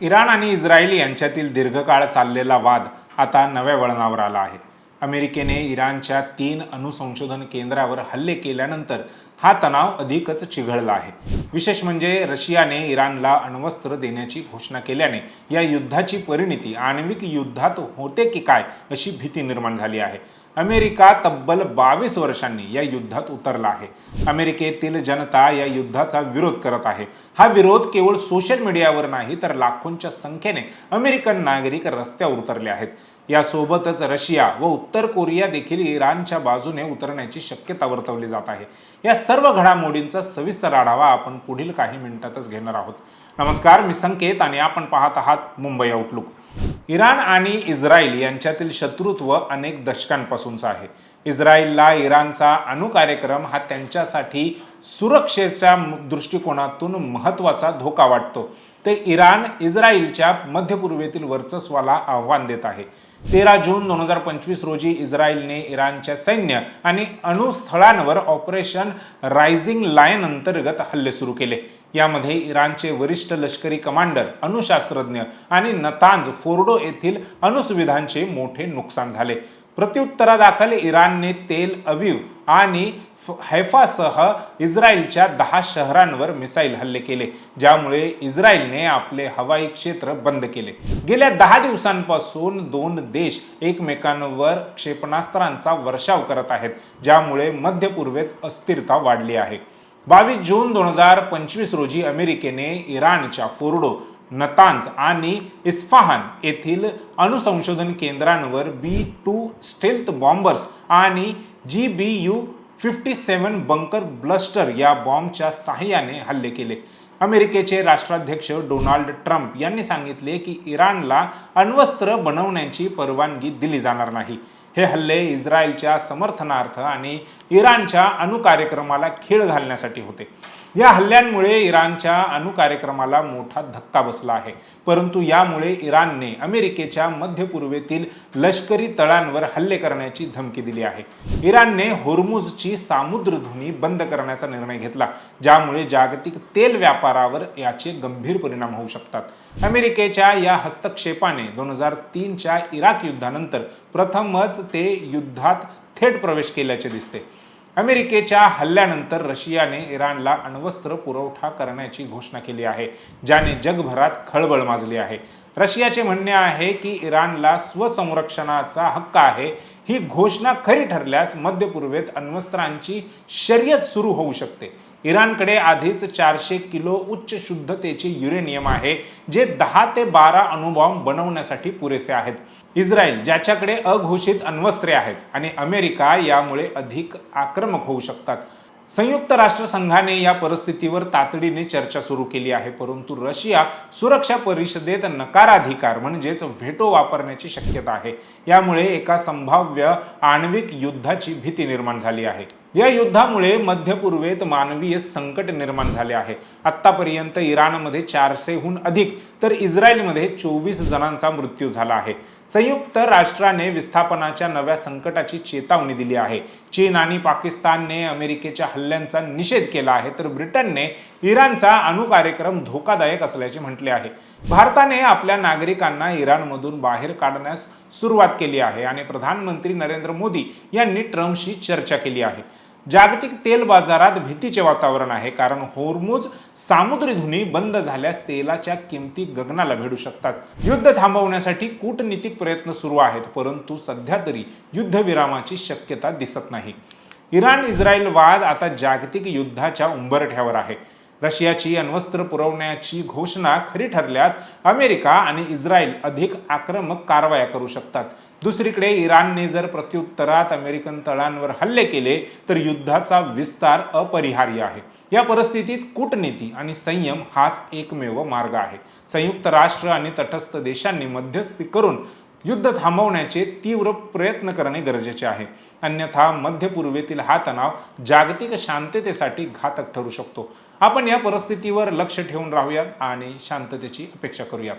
Iran आणि Israel यांच्यातील दीर्घकाळ चाललेला वाद आता नव्या वळणावर आला आहे. अमेरिकेने इराणच्या तीन अणुसंशोधन केंद्रावर हल्ले केल्यानंतर हा तणाव अधिकच चिघळला आहे. विशेष म्हणजे रशियाने इराणला अण्वस्त्र देण्याची घोषणा केल्याने या युद्धाची परिणिती आण्विक युद्धात होते की काय अशी भीती निर्माण झाली आहे. अमेरिका तब्बल बावीस वर्षांनी या युद्धात उतरला आहे. अमेरिकेतील जनता या युद्धाचा विरोध करत आहे. हा विरोध केवळ सोशल मीडियावर नाही तर लाखोंच्या संख्येने अमेरिकन नागरिक रस्त्यावर उतरले आहेत. यासोबतच रशिया व उत्तर कोरिया देखील इराणच्या बाजूने उतरण्याची शक्यता वर्तवली जात आहे. या सर्व घडामोडींचा सविस्तर आढावा आपण पुढील काही मिनिटातच घेणार आहोत. नमस्कार मी संकेत आणि आपण पाहत आहात मुंबई आउटलुक इराण आणि इस्रायल यांच्यातील शत्रुत्व अनेक दशकांपासूनचा आहे. इस्रायलला इराणचा अणुकार्यक्रम हा त्यांच्यासाठी सुरक्षेच्या दृष्टिकोनातून महत्त्वाचा धोका वाटतो. ते इराण इस्रायलच्या मध्यपूर्वेतील वर्चस्वाला आव्हान देत आहे. तेरा जून दोन हजार पंचवीस रोजी इस्रायलने इराणच्या सैन्य आणि अणुस्थळांवर ऑपरेशन रायझिंग लायन अंतर्गत हल्ले सुरू केले. यामध्ये इराणचे वरिष्ठ लष्करी कमांडर अणुशास्त्रज्ञ आणि नतांज फोर्डो येथील अणुसुविधांचे मोठे नुकसान झाले. प्रत्युत्तरादाखल इराणने तेल अवीव आणि हैफासह इस्रायलच्या दहा शहरांवर मिसाईल हल्ले केले ज्यामुळे इस्रायलने आपले हवाई क्षेत्र बंद केले. गेल्या दहा दिवसांपासून दोन देश एकमेकांवर क्षेपणास्त्रांचा वर्षाव करत आहेत ज्यामुळे मध्य पूर्वेत अस्थिरता वाढली आहे. बावीस जून दोन हजार पंचवीस रोजी अमेरिकेने इराणच्या फोर्डो नतांज आणि इस्फाहान येथील अणुसंशोधन केंद्रांवर बी टू स्टेल्थ बॉम्बर्स आणि G B U fifty seven bunker buster या बॉम्बच्या सहाय्याने हल्ले केले. अमेरिकेचे राष्ट्राध्यक्ष डोनाल्ड ट्रम्प यांनी सांगितले की इराणला अण्वस्त्र बनवण्याची परवानगी दिली जाणार नाही. हे हल्ले इस्रायलच्या समर्थनार्थ आणि इराणच्या अणुकार्यक्रमाला खीळ घालण्यासाठी होते. या हल्ल्यांमुळे इराणच्या अणुकार्यक्रमाला मोठा धक्का बसला आहे. परंतु यामुळे इराणने अमेरिकेच्या मध्य पूर्वेतील लष्करी तळांवर हल्ले करण्याची धमकी दिली आहे. इराणने होर्मुजची सामुद्रधुनी बंद करण्याचा निर्णय घेतला ज्यामुळे जागतिक तेल व्यापारावर याचे गंभीर परिणाम होऊ शकतात. अमेरिकेच्या या हस्तक्षेपाने दोन हजार तीनच्या इराक युद्धानंतर प्रथमच ते युद्धात थेट प्रवेश केल्याचे दिसते. अमेरिकेच्या हल्ल्यानंतर रशियाने इराणला अण्वस्त्र पुरवठा करण्याची घोषणा केली आहे ज्याने जगभरात खळबळ माजली आहे. रशियाचे म्हणणे आहे की इराणला स्वसंरक्षणाचा हक्क आहे. ही घोषणा खरी ठरल्यास मध्य पूर्वेत अण्वस्त्रांची शर्यत सुरू होऊ शकते. इराणकडे आधीच चारशे किलो उच्च शुद्धतेचे युरेनियम आहे जे दहा ते बारा अणुबॉम्ब बनवण्यासाठी पुरेसे आहेत. इस्रायल ज्याच्याकडे अघोषित अण्वस्त्रे आहेत आणि अमेरिका यामुळे अधिक आक्रमक होऊ शकतात. संयुक्त राष्ट्रसंघाने या परिस्थितीवर तातडीने चर्चा सुरू केली आहे परंतु रशिया सुरक्षा परिषदेत नकाराधिकार म्हणजेच व्हेटो वापरण्याची शक्यता आहे. यामुळे एका संभाव्य आण्विक युद्धाची भीती निर्माण झाली आहे. या युद्धामुळे मध्य पूर्वेत मानवीय संकट निर्माण झाले आहे. आतापर्यंत इराणमध्ये चारशेहून अधिक तर इस्रायलमध्ये चोवीस जणांचा मृत्यू झाला आहे. संयुक्त राष्ट्राने विस्थापनाच्या नव्या संकटाची चेतावणी दिली आहे. चीन आणि पाकिस्तानने अमेरिकेच्या हल्ल्यांचा निषेध केला आहे तर ब्रिटनने इराणचा अणुकार्यक्रम धोकादायक असल्याचे म्हटले आहे. भारताने आपल्या नागरिकांना इराणमधून बाहेर काढण्यास सुरुवात केली आहे आणि प्रधानमंत्री नरेंद्र मोदी यांनी ट्रम्पशी चर्चा केली आहे. जागतिक तेल बाजारात भीतीचे वातावरण आहे. कारण होर्मुज सामुद्रीधुनी बंद झाल्यास तेलाच्या किमती गगनाला भेटू शकतात. युद्ध थांबवण्यासाठी कूटनीतिक प्रयत्न सुरू आहेत परंतु सध्या तरी युद्धविरामाची शक्यता दिसत नाही. इराण इस्रायल वाद आता जागतिक युद्धाच्या उंबरठ्यावर आहे. रशियाची अण्वस्त्र पुरवण्याची घोषणा खरी ठरल्यास अमेरिका आणि इस्रायल अधिक आक्रमक कारवाया करू शकतात. दुसरीकडे इराणने जर प्रत्युत्तरात अमेरिकन तळांवर हल्ले केले तर युद्धाचा विस्तार अपरिहार्य आहे. या परिस्थितीत कूटनीती आणि संयम हाच एकमेव मार्ग आहे. संयुक्त राष्ट्र आणि तटस्थ देशांनी मध्यस्थी करून युद्ध थांबवण्याचे तीव्र प्रयत्न करणे गरजेचे आहे. अन्यथा मध्य पूर्वेतील हा तणाव जागतिक शांततेसाठी घातक ठरू शकतो. आपण या परिस्थितीवर लक्ष ठेवून राहूयात आणि शांततेची अपेक्षा करूयात.